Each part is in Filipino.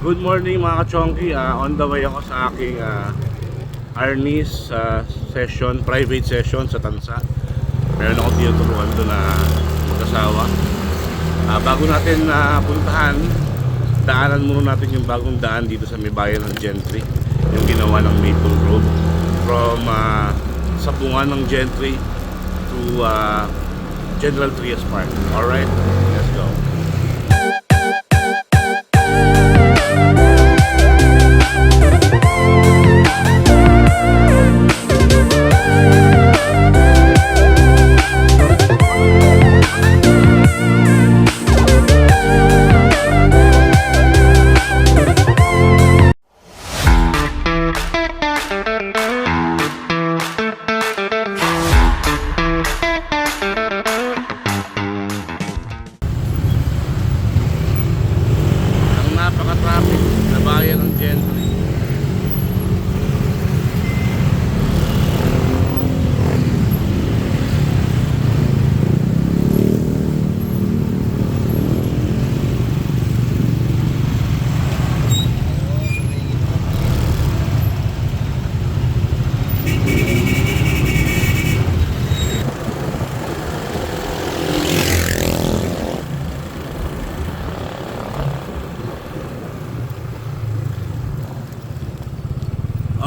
Good morning mga ka-chonky. Ah, on the way ako sa aking uh, Arnis ah, session, private session sa Tansa. Meron ako tinuturuan doon na mag-asawa. Ah, bago natin na puntahan, daanan muna natin yung bagong daan dito sa may bayan ng Gentry. Yung ginawa ng Maple Grove. From ah, sabungan ng Gentry to ah, General Trias Park. Alright,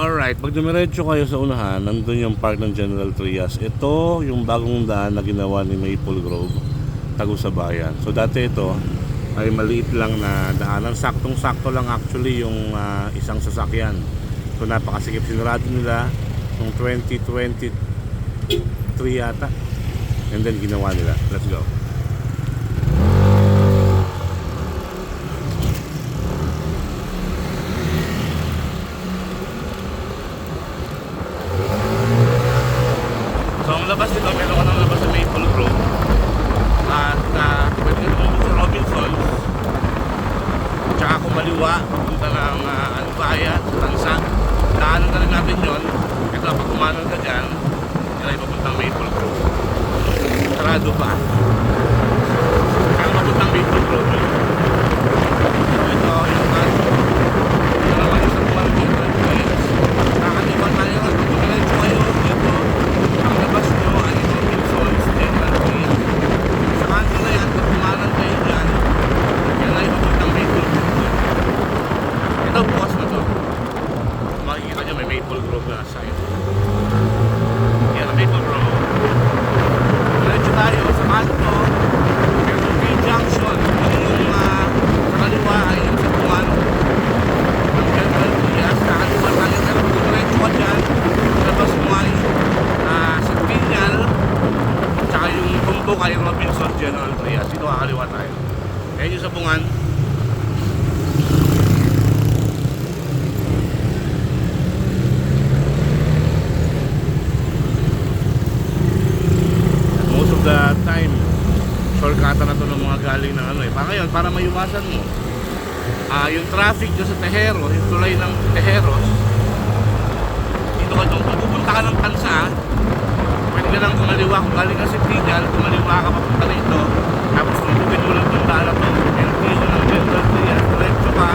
Alright, pag dumiretso kayo sa unahan, nandun yung park ng General Trias. Ito yung bagong daan na ginawa ni Maple Grove, tago sa bayan. So dati ito ay maliit lang na daanan. Saktong-sakto lang actually yung ah, isang sasakyan. So napakasikip. Sinurado nila noong 2023 yata. And then ginawa nila. Let's go. So ang labas nito, meron ka ng labas sa Maple Grove. At uh, pwede ka naman sa Robinsons. Tsaka kumaliwa, papunta ng uh, Anubaya, sa Tansa. Daanan na rin natin yun. Ito pag kumanan ka dyan, yan ay papuntang Maple Grove. Sarado pa. Kaya papuntang Maple Grove yun. So ito yung uh, ito naman yung sa Kuwan General Trails. Nakakaliwa tayo. Pag dumiretso kayo, dito, ang labas nyo ay Robinsons General Trails. Sa kanto na yan, pag kumanan kayo dyan, yan ay papuntang Maple Grove yun. Ito, bukas na to. Makikita nyo may Maple Grove na sign. Yan ang Maple Grove. Diretso tayo sa kanto. Meron K Junction. Yung uh, sa kaliwa ay yung sa Buwan. Ng General Trias. Sa kaliwa tayo. Pero kung diretso ka dyan, labas mo ay ah, sa Pinyal. Tsaka yung tumbok ay Robinson General Trias. Dito kakaliwa tayo. Ayan yung sa Bungan. most of the time shortcutan na to ng mga galing ng ano eh para ngayon para maiwasan mo ah yung traffic dyan sa Tejeros yung tulay ng Tejeros dito ka kung pupunta ka ng Tansa pwede ka nang kumaliwa. Kung galing ka sa Pigal kumaliwa ka papunta rito. Tapos tutupin mo lang itong daan na to LTO ng General Trias diretso ka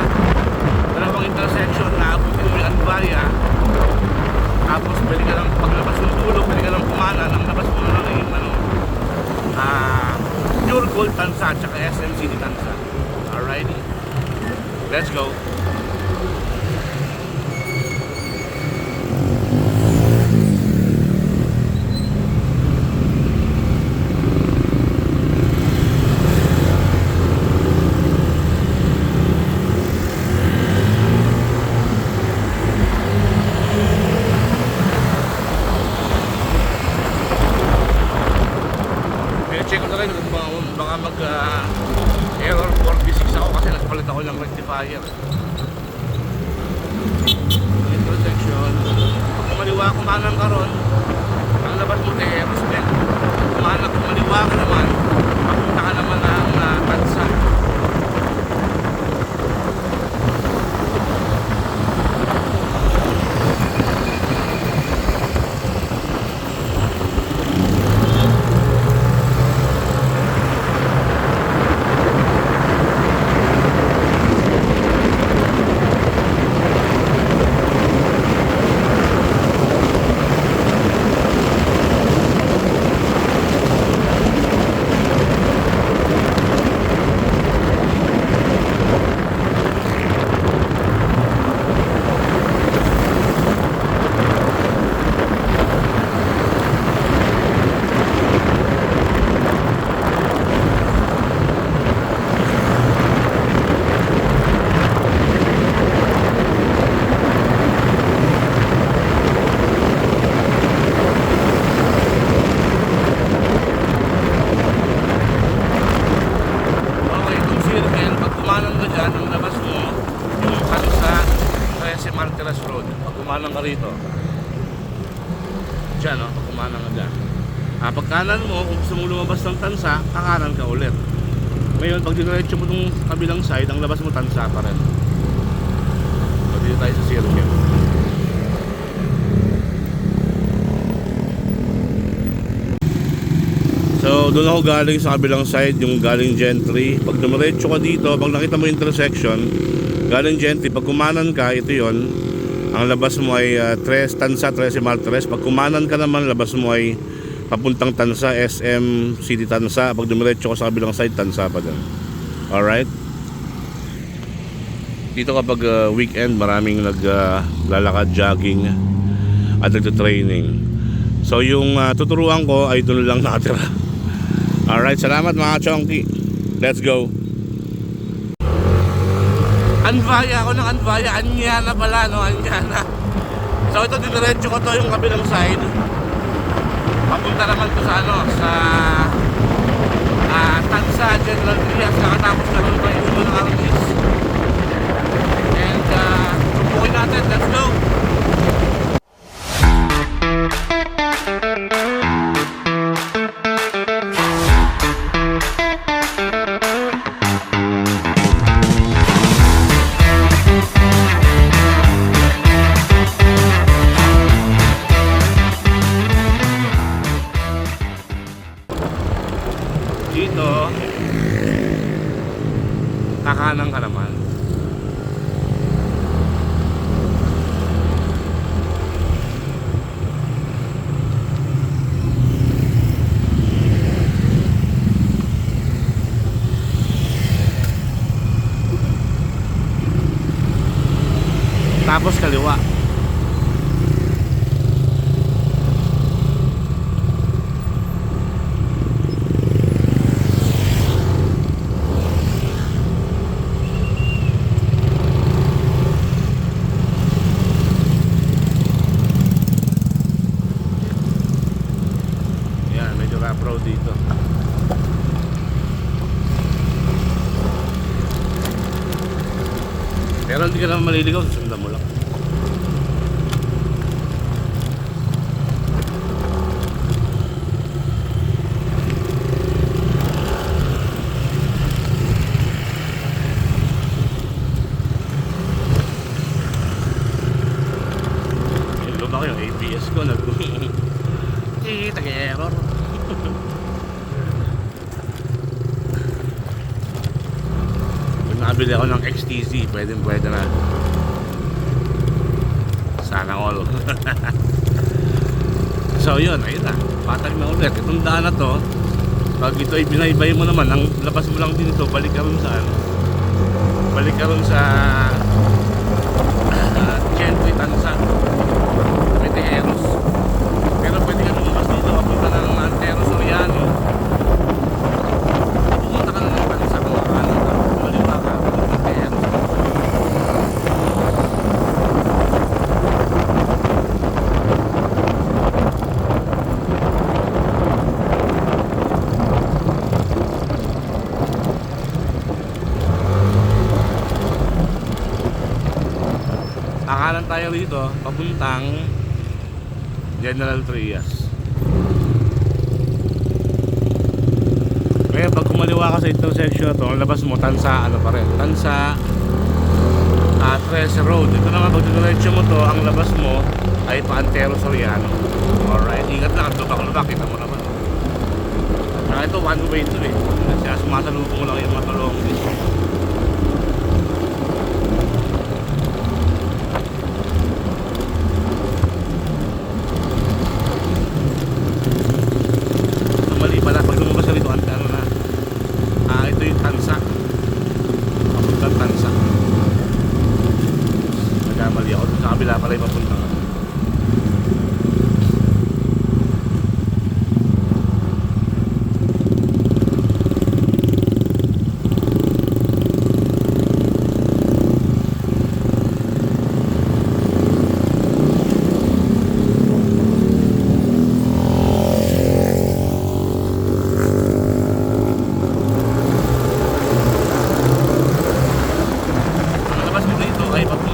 circle. So, doon ako galing sa kabilang side, yung galing Gentry. Pag dumiretso ka dito, pag nakita mo yung intersection, galing Gentry, pag kumanan ka, ito yon ang labas mo ay uh, Tres, Tansa, Tres, Martires. Pag kumanan ka naman, labas mo ay papuntang Tansa, SM, City Tansa. Pag dumiretso ka sa kabilang side, Tansa pa din. Alright? Dito kapag uh, weekend, maraming naglalakad, jogging, at nagtutraining. So yung uh, tuturuan ko ay doon lang nakatira. Alright, salamat mga chonky. Let's go. Anvaya ako ng Anvaya. Anyana pala, no? Anyana. So ito, diniretso ko to yung kabilang side. Papunta naman to sa ano, sa ah Tansa, General Trias. Nakatapos na rin pa yung ng Armis. And uh, tupukin natin. Let's go. Tapos kaliwa. Yan, medyo rough road dito. Pero hindi ka naman maliligaw, sundan mo lang. Yung lumaki yung ABS ko, nag... Eh, taga-error. Kung nakabili ako ng XTZ, pwede pwede na. Sana all. so yun, ayun na. Patag na ulit. Itong daan na to, pag ito ay binaybay mo naman, ang labas mo lang din ito, balik ka rin sa ano. Balik ka rin sa uh, Gentry Tansa. Pwede Eros. Pero pwede ka lumabas dito, papunta na ng Antero Soriano. Pumunta ka na ng Tansa kung ano ka. Maliwa ka, papunta Eros. Akalan tayo rito, papuntang General Trias. Ngayon, pag kumaliwa ka sa intersection to, ang labas mo, Tansa, ano pa rin, Tansa, uh, Trece Road. Ito naman, pag diretso mo to, ang labas mo ay Paantero Soriano. Alright, ingat lang, lubak-lubak, kita mo naman. Saka ito, one way to eh. Kaya sumasalubong lang yung mga tulong. mali pala pag lumabas ka rito ano na ah ito yung tansa papuntang tansa nagkamali ako sa kabila pala yung papuntang ang labas mo dito ay papuntang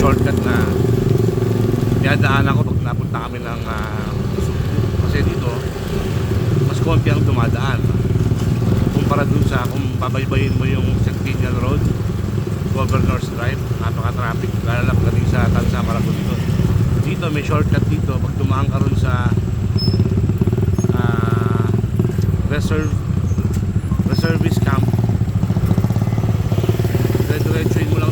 shortcut na dinadaanan ko pag napunta kami ng uh, kasi dito mas konti ang dumadaan. Kumpara dun sa kung babaybayin mo yung Centennial Road Governor's Drive napaka-traffic lalo na pagdating sa Tansa Maragon dito. Dito may shortcut dito pag dumaan ka ron sa ah, reserve reservist camp dire-diretsuin mo lang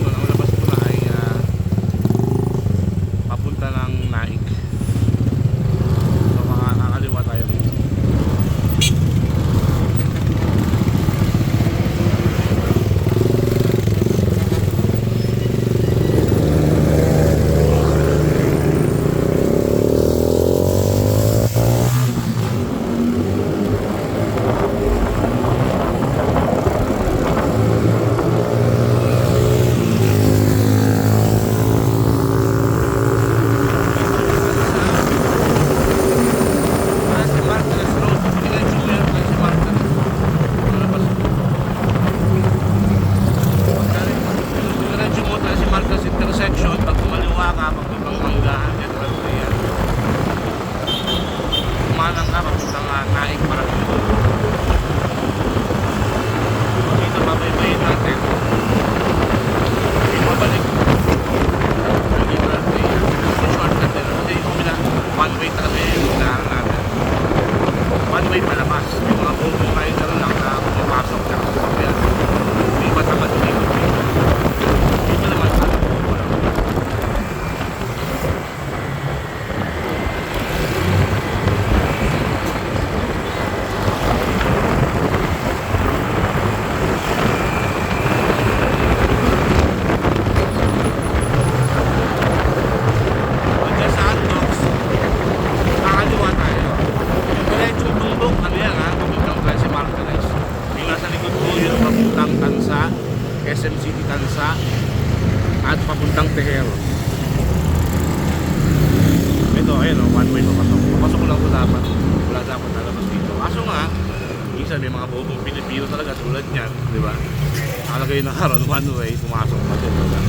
Nakalagay na karon one way, pumasok pa din. Diba?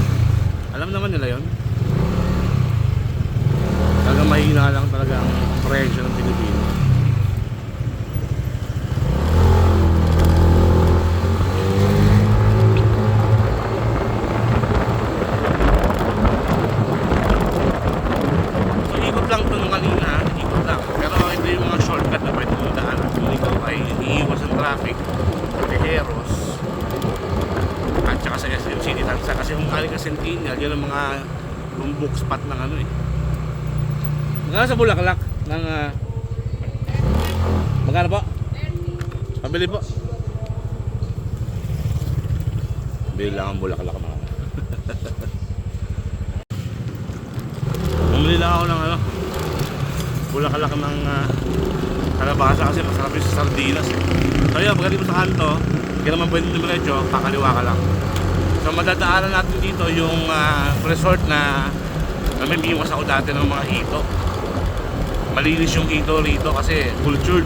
Alam naman nila yon Talagang mahina lang talaga ang presyo ng Pilipino. So ikot lang ito nung kanina, ikot lang. Pero ito yung mga shortcut na pwede mong daan. Kung ikaw ay iiwas ng traffic, Tejeros, at saka sa SM City Tansa. Kasi kung galing ka Centennial, yun ang mga lumbok spot ng ano eh. Magkano sa Bulaklak ng uh, Magkano po? Pabili po. Bili lang ang Bulaklak mga. Bumili lang ako ng ano Bulaklak ng uh, kalabasa kasi masarap yung sa sardinas eh. So yun, pagdating mo sa kanto, hindi naman pwede dumiretso, kakaliwa ka lang. So madadaanan natin dito yung ah, resort na namimiwas ako dati ng mga hito malinis yung ito rito kasi cultured.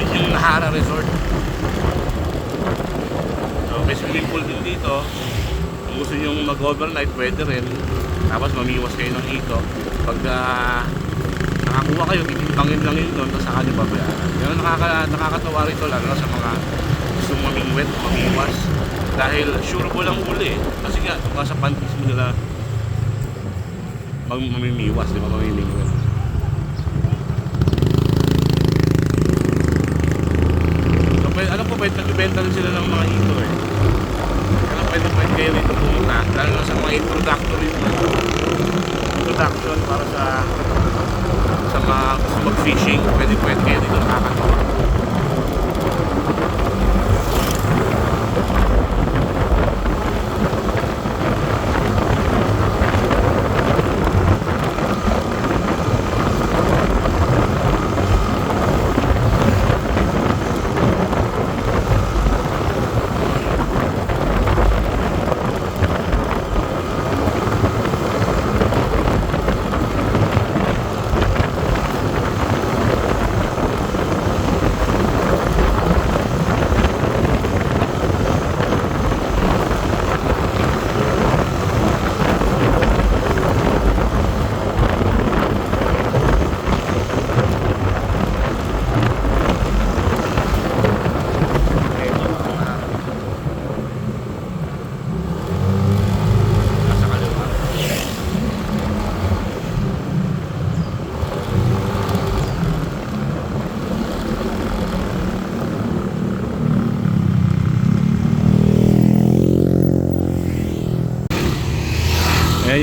Yun yung Nahara Resort. So may swimming pool din dito. Kung gusto nyo mag-overnight pwede rin. Tapos mamiwas kayo ng ito. Pag ah, nakakuha kayo titimbangin lang yun doon tapos saka nyo babayaran. Pero nakaka, nakakatawa rito lalo sa mga gusto mamingwet, mamiwas. Dahil sure ko lang uli kasi nga kung sa panties mo nila mag mamimiwas, di ba mamimingwet So, pwede, alam ko pwede nagbibenta rin sila ng mga ito eh. Kaya pwede pwede kayo rito pumunta. Lalo na sa mga introductory introduction para sa sa mga gusto mag-fishing. Pwede pwede kayo dito nakakatawa.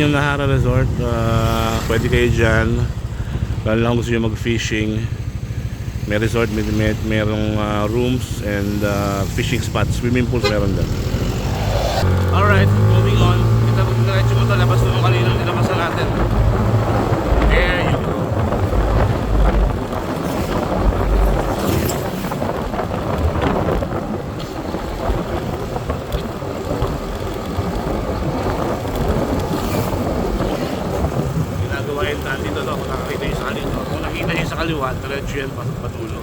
Manahara Resort. Ah, pwede kayo dyan. Lalo lang gusto nyo mag-fishing. May resort, may, may merong ah, rooms and ah, fishing spots. Swimming pools meron dyan. Alright, moving on. Kita mo diretso mo ito. Labas naman kanina nilabasan natin. Yun dati dito no? kung nakakita yung sa kaliwa kung nakita yung sa kaliwa diretso yan patulo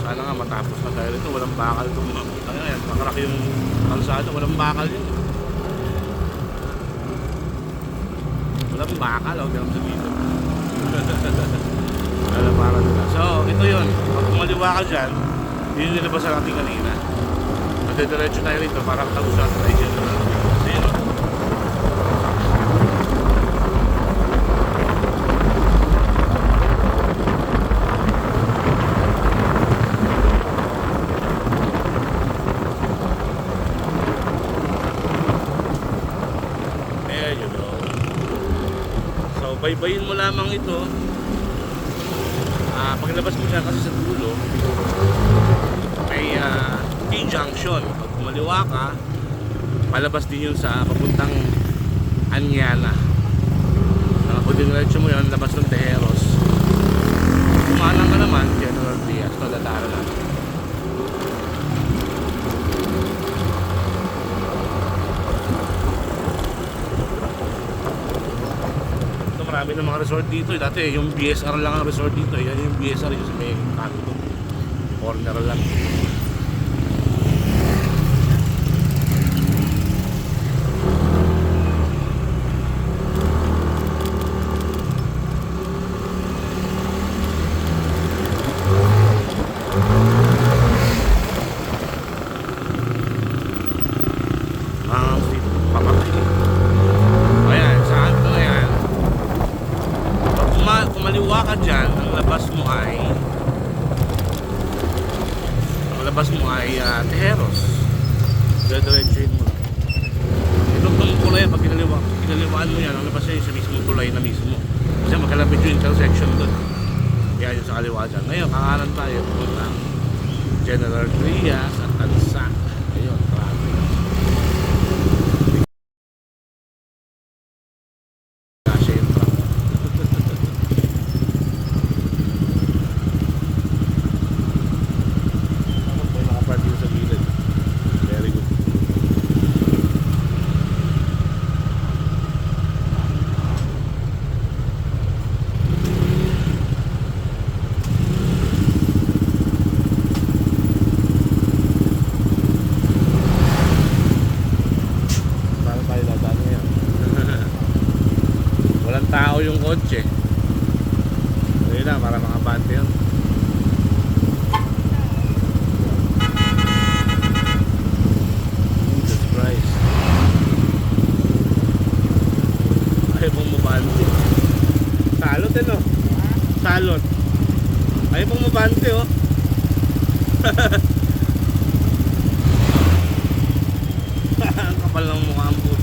sana nga matapos na tayo rito walang bakal itong ano yan. Makarak yung kalsada walang bakal yun. Walang bakal huwag ganun sa dito wala para nila so ito yun. Pag kumaliwa ka dyan yun yung nilabasan natin kanina. Magdidiretso tayo rito para natin tayo dyan so yun no? There you go. So, baybayin mo lamang ito. Ah, paglabas mo siya kasi sa dulo, may ah, T-junction. Pag kumaliwa ka, palabas din yun sa papuntang Anyana. Uh, kung diniretso mo yun, labas ng Tejeros. Kumanan ka naman, General Diaz, to dadara lang. Ito marami ng mga resort dito. eh. Dati yung BSR lang ang resort dito. eh. Yan yung BSR yung sa may. Corner lang. Ah, si papatay. Ayan, saan to yan? Pag kuma- kumaliwa ka dyan, ang labas mo ay ang labas mo ay uh, Tejeros. Diretsuin mo. Itong itong kulay, pag kinaliwa, kinaliwaan mo yan, ang labas niya yung sa mismong tulay na mismo. Kasi magkalapit yung intersection doon. Kaya yung sa kaliwa dyan. Ngayon, kakanan tayo, pupunta General Trias at Tansa. Ayun, traffic. Kasya yung truck. Ako po nakapark dito sa gilid. Very good. Paano tayo dadaan ngayon? Walang kotse. Ayun na, para mga bante yun. Jesus Christ. Ayaw pong mabante. Salot eh no? Salot. Ayaw pong mabante oh. Kapal ng mukha ang puta.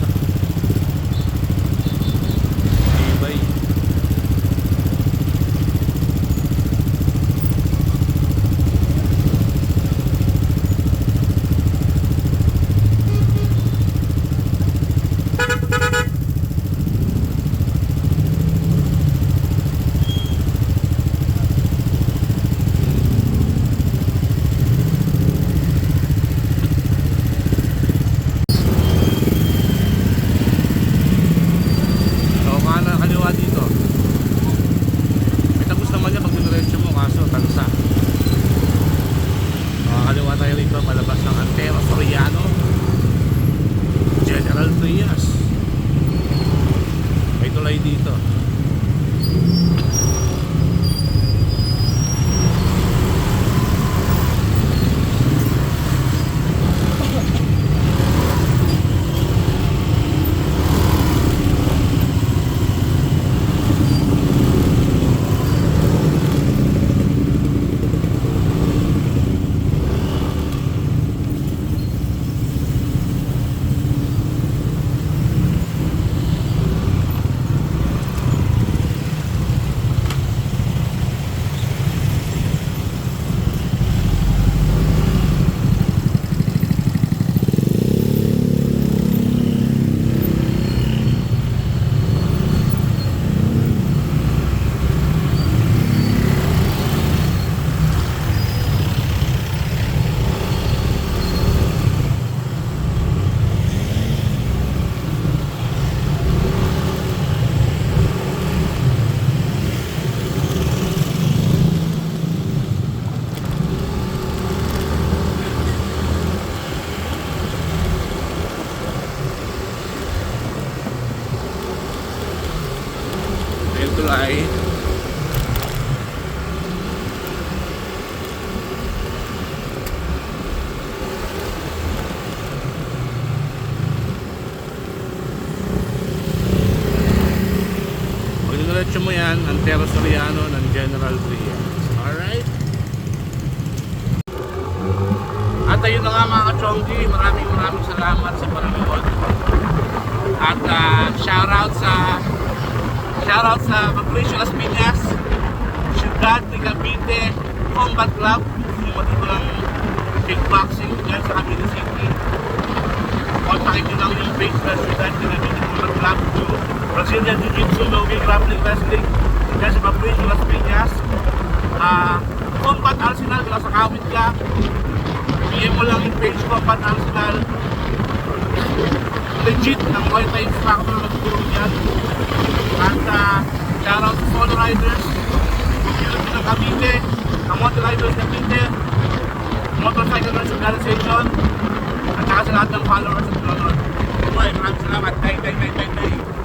Tulay. Pag nilalatso mo yan, Antero Soriano ng General Trias. Alright? At ayun na nga mga kachonggi, maraming maraming salamat sa panonood. At uh, shoutout sa shoutout sa Patricio Las Piñas, Ciudad de Cavite Combat Club, yung matitulang kickboxing dyan sa Cavite City. Kontakin nyo lang yung page na Ciudad de Cavite Combat Club to Brazilian Jiu-Jitsu, Logi, Grappling, Wrestling dyan sa Patricio Las Piñas. Ah, Combat Arsenal, kung nasa kawit ka, PM page Combat Arsenal legit ng Muay Thai instructor na nagturo niyan. At uh, shoutout sa solo riders, community ng Cavite, ang motor riders Cavite, Motorcycle Riders Organization, at saka sa lahat ng followers at nanonood. Boy, maraming salamat. Tay, tay, tay, tay, tay.